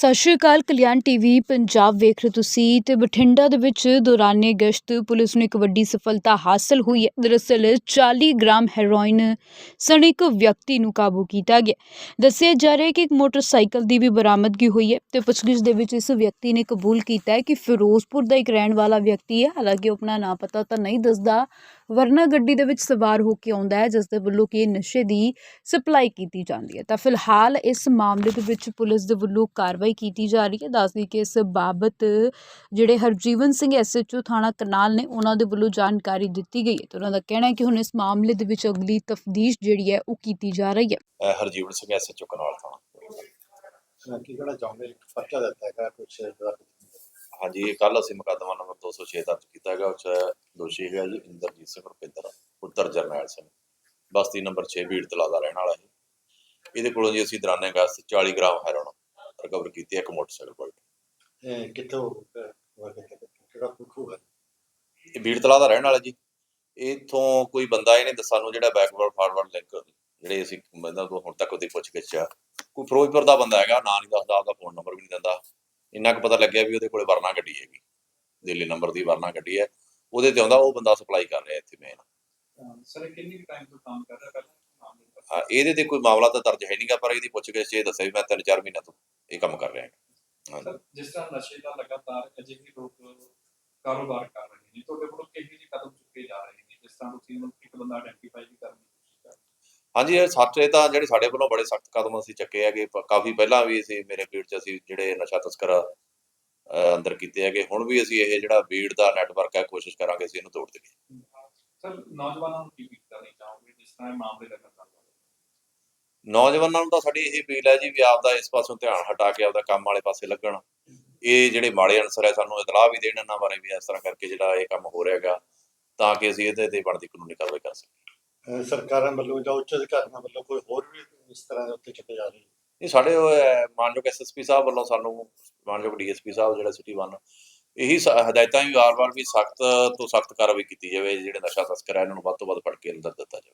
ਸਤਿ ਸ਼੍ਰੀ ਅਕਾਲ, ਕਲਿਆਣ ਟੀਵੀ ਪੰਜਾਬ ਵੇਖ ਰਹੇ ਤੁਸੀਂ ਤੇ ਬਠਿੰਡਾ ਦੇ ਵਿੱਚ ਦੌਰਾਨੇ ਗਸ਼ਤ ਪੁਲਿਸ ਨੂੰ ਇੱਕ ਵੱਡੀ ਸਫਲਤਾ ਹਾਸਲ ਹੋਈ ਹੈ। ਦਰਅਸਲ 40 ਗ੍ਰਾਮ ਹੈਰੋਇਨ ਸਣੇ ਇੱਕ ਵਿਅਕਤੀ ਨੂੰ ਕਾਬੂ ਕੀਤਾ ਗਿਆ। ਦੱਸਿਆ ਜਾ ਰਿਹਾ ਹੈ ਕਿ ਇੱਕ ਮੋਟਰਸਾਈਕਲ ਦੀ ਵੀ ਬਰਾਮਦਗੀ ਹੋਈ ਹੈ ਤੇ ਪੁੱਛਗਿੱਛ ਦੇ ਵਿੱਚ ਇਸ ਵਿਅਕਤੀ ਨੇ ਕਬੂਲ ਕੀਤਾ ਹੈ ਕਿ ਫਿਰੋਜ਼ਪੁਰ ਦਾ ਇੱਕ ਰਹਿਣ ਵਾਲਾ ਵਿਅਕਤੀ ਹੈ। ਹਾਲਾਂਕਿ ਉਹ ਆਪਣਾ ਨਾਂ ਪਤਾ ਤਾਂ ਨਹੀਂ ਦੱਸਦਾ ਵਰਨਾ ਗੱਡੀ ਦੇ ਵਿੱਚ ਸਵਾਰ ਹੋ ਕੇ ਆਉਂਦਾ ਹੈ ਜਿਸ ਦੇ ਵੱਲੋਂ ਕਿ ਨਸ਼ੇ ਦੀ ਸਪਲਾਈ ਕੀਤੀ ਜਾਂਦੀ ਹੈ। ਤਾਂ ਫਿਲਹਾਲ ਇਸ ਮਾਮਲੇ ਦੇ ਵਿੱਚ ਪੁਲਿਸ ਦੇ ਵੱਲੋਂ ਕਾਰਵਾਈ ਕੀਤੀ ਜਾ ਰਹੀ ਹੈ। ਦੱਸਦੀ ਕਿ ਇਸ ਬਾਬਤ ਜਿਹੜੇ ਹਰਜੀਵਨ ਸਿੰਘ ਐਸਐਚਓ ਥਾਣਾ ਕਰਨਾਲ ਨੇ ਉਹਨਾਂ ਦੇ ਵੱਲੋਂ ਜਾਣਕਾਰੀ ਦਿੱਤੀ ਗਈ ਹੈ ਤੇ ਉਹਨਾਂ ਦਾ ਕਹਿਣਾ ਹੈ ਕਿ ਹੁਣ ਇਸ ਮਾਮਲੇ ਦੇ ਵਿੱਚ ਅਗਲੀ ਤਫਤੀਸ਼ ਜਿਹੜੀ ਹੈ ਉਹ ਕੀਤੀ ਜਾ ਰਹੀ ਹੈ। ਹਰਜੀਵਨ ਸਿੰਘ ਐਸਐਚਓ ਕਨਾਲ ਥਾਣਾ। ਕੀ ਕਹਿਣਾ ਚਾਹੁੰਦੇ? ਪਰਚਾ ਦਿੱਤਾ ਹੈਗਾ ਕੁਛ ਹਾਂਜੀ ਕੱਲ ਅਸੀਂ ਮੁਕੱਦਮਾ ਨੰਬਰ 206 ਦਰਜ ਕੀਤਾ ਹੈਗਾ ਉਸ ਦੋਸ਼ੀ ਹੈਗਾ ਜੀ ਇੰਦਰਜੀਤ ਸਿੰਘ ਰੁਪਿੰਦਰ ਪੁੱਤਰ ਜਰਨੈਲ ਸਿੰਘ। ਬਸਤੀ ਨੰਬਰ 6 ਬੀੜ ਤਲਾ ਦਾ ਰਹਿਣ ਵਾਲਾ ਹੈ ਇਹਦੇ ਕੋਲੋਂ ਜੀ ਅਸੀਂ ਦਰਾਨੇ ਅਗਸਤ 40 ਗ੍ਰਾਮ ਹੈਰੋਨ ਰਿਕਵਰ ਕੀਤੀ ਹੈ ਇੱਕ ਮੋਟਰਸਾਈਕਲ ਕੋਲ। ਇਹ ਕਿੱਥੋਂ ਕਿਹੜਾ ਕੁਕੂ ਹੈ? ਇਹ ਬੀੜ ਤਲਾ ਦਾ ਰਹਿਣ ਵਾਲਾ ਜੀ। ਇਥੋਂ ਕੋਈ ਬੰਦਾ ਇਹਨੇ ਦੱਸ ਸਾਨੂੰ ਜਿਹੜਾ ਬੈਕਵਰਡ ਫਾਰਵਰਡ ਲਿੰਕ ਜਿਹੜੇ ਅਸੀਂ ਬੰਦਾ ਤੋਂ ਹੁਣ ਤੱਕ ਉਹਦੀ ਪੁੱਛ ਗਿੱਛ ਆ। ਕੋਈ ਫਿਰੋਜ਼ਪੁਰ ਦਾ ਬੰਦਾ ਹੈਗਾ ਨਾਂ ਨਹੀਂ ਦੱਸਦਾ ਉਹਦਾ ਫੋਨ ਨੰਬਰ ਵੀ ਨਹੀਂ ਦਿੰਦਾ। ਇੰਨਾ ਕੁ ਪਤਾ ਲੱਗਿਆ ਵੀ ਉਹਦੇ ਕੋਲੇ ਵਰਨਾ ਗੱਡੀ ਹੈਗੀ। ਦਿੱਲੀ ਨੰਬਰ ਦੀ ਵਰਨਾ ਗੱਡੀ ਹੈ। ਉਹਦੇ ਤੇ ਆਉਂਦਾ ਉਹ ਬੰਦਾ ਸਪਲਾਈ ਕਰ ਰਿਹਾ ਇੱਥੇ ਮੇਨ ਸਰ ਕਿੰਨੀ ਟਾਈਮ ਤੋਂ ਕੰਮ ਕਰ ਰਿਹਾ? ਪਹਿਲਾਂ ਹਾਂ ਇਹਦੇ ਤੇ ਕੋਈ ਮਾਮਲਾ ਤਾਂ ਦਰਜ ਹੈ ਨਹੀਂਗਾ ਪਰ ਇਹਦੀ ਪੁੱਛ ਗਿੱਛ 'ਚ ਇਹ ਦੱਸਿਆ ਵੀ ਮੈਂ ਤਿੰਨ ਚਾਰ ਮਹੀਨਿਆਂ ਤੋਂ ਇਹ ਕੰਮ ਕਰ ਰਿਹਾ ਹਾਂ ਸਰ ਜਿਸ ਤਰ੍ਹਾਂ ਨਸ਼ੇ ਦਾ ਲਗਾਤਾਰ ਅਜਿਹੇ ਲੋਕ ਕਾਰੋਬਾਰ ਕਰ ਰਹੇ ਨੇ ਤੁਹਾਡੇ ਵੱਲੋਂ ਕਿਹੋ ਜਿਹੇ ਕਦਮ ਚੁੱਕੇ ਜਾ ਰਹੇ ਨੇ? ਜਿਸ ਤਰ੍ਹਾਂ ਤੁਸੀਂ ਇੱਕ ਬੰਦਾ ਆਇਡੈਂਟੀਫਾਈ ਵੀ ਕਰਨ ਦੀ ਕੋਸ਼ਿਸ਼ ਕਰ ਰਹੇ ਹੋ ਹਾਂਜੀ ਇਹ ਸੱਚ ਇਹ ਤਾਂ ਜਿਹੜੇ ਸਾਡੇ ਵੱਲੋਂ ਬੜੇ ਸਖਤ ਕਦਮ ਅਸੀਂ ਚੱਕੇ ਹੈਗੇ। ਕਾਫੀ ਪਹਿਲਾਂ ਵੀ ਅਸੀਂ ਮੇਰੇ ਫੀਲਡ 'ਚ ਅਸੀਂ ਜਿਹੜੇ ਨਸ਼ਾ ਤਸਕਰ ਅੰਦਰ ਕੀਤੇ ਹੈਗੇ। ਹੁਣ ਵੀ ਅਸੀਂ ਇਹ ਜਿਹੜਾ ਬੀੜ ਦਾ ਨੈਟਵਰਕ ਹੈ ਕੋਸ਼ਿਸ਼ ਕਰਾਂਗੇ ਅਸੀਂ ਇਹਨੂੰ ਤੋੜ ਦੇਈਏ। ਸਰ ਨੌਜਵਾਨਾਂ ਨੂੰ ਕੀ ਅਪੀਲ ਕਰਨੀ ਚਾਹੋਗੇ? ਜਿਸ ਤਰ੍ਹਾਂ ਮਾਮਲੇ ਲਗਾਤਾਰ ਵੱਧ ਰਹੇ। ਨੇ? ਨੌਜਵਾਨਾਂ ਨੂੰ ਤਾਂ ਸਾਡੀ ਇਹ ਅਪੀਲ ਹੈ ਜੀ ਵੀ ਆਪਦਾ ਇਸ ਪਾਸੋਂ ਧਿਆਨ ਹਟਾ ਕੇ ਆਪਦਾ ਕੰਮ ਵਾਲੇ ਪਾਸੇ ਲੱਗਣ। ਇਹ ਜਿਹੜੇ ਮਾੜੇ ਅਨਸਰ ਹੈ ਸਾਨੂੰ ਇਤਲਾਹ ਵੀ ਦੇਣ ਇਹਨਾਂ ਬਾਰੇ ਵੀ ਇਸ ਤਰ੍ਹਾਂ ਕਰਕੇ ਜਿਹੜਾ ਇਹ ਕੰਮ ਹੋ ਰਿਹਾ ਹੈਗਾ ਤਾਂ ਕਿ ਅਸੀਂ ਇਹਦੇ ਤੇ ਬਣਦੀ ਕਾਨੂੰਨੀ ਕਾਰਵਾਈ ਕਰ ਸਕੀਏ। ਸਰਕਾਰਾਂ ਵੱਲੋਂ ਜਾਂ ਉੱਚ ਅਧਿਕਾਰੀਆਂ ਵੱਲੋਂ ਕੋਈ ਹੋਰ ਵੀ ਇਸ ਤਰ੍ਹਾਂ ਦੇ ਉੱਤੇ ਚੱਕੇ ਜਾ ਰਹੇ ਇਹ ਸਾਡੇ ਉਹ, ਅਹ, ਮਾਨਯੋਗ ਐਸਐਸਪੀ ਸਾਹਿਬ ਵੱਲੋਂ ਸਾਨੂੰ ਮਾਨਯੋਗ ਡੀਐਸਪੀ ਸਾਹਿਬ ਜਿਹੜਾ ਸਿਟੀ 1 ਇਹੀ ਹਦਾਇਤਾਂ ਵੀ ਵਾਰ-ਵਾਰ ਵੀ ਸਖਤ ਤੋਂ ਸਖਤ ਕਾਰਵਾਈ ਕੀਤੀ ਜਾਵੇ ਜਿਹੜੇ ਨਸ਼ਾ ਤਸਕਰ ਹੈ ਇਹਨਾਂ ਨੂੰ ਵੱਧ ਤੋਂ ਵੱਧ ਫੜ ਕੇ ਅੰਦਰ ਦਿੱਤਾ ਜਾਵੇ।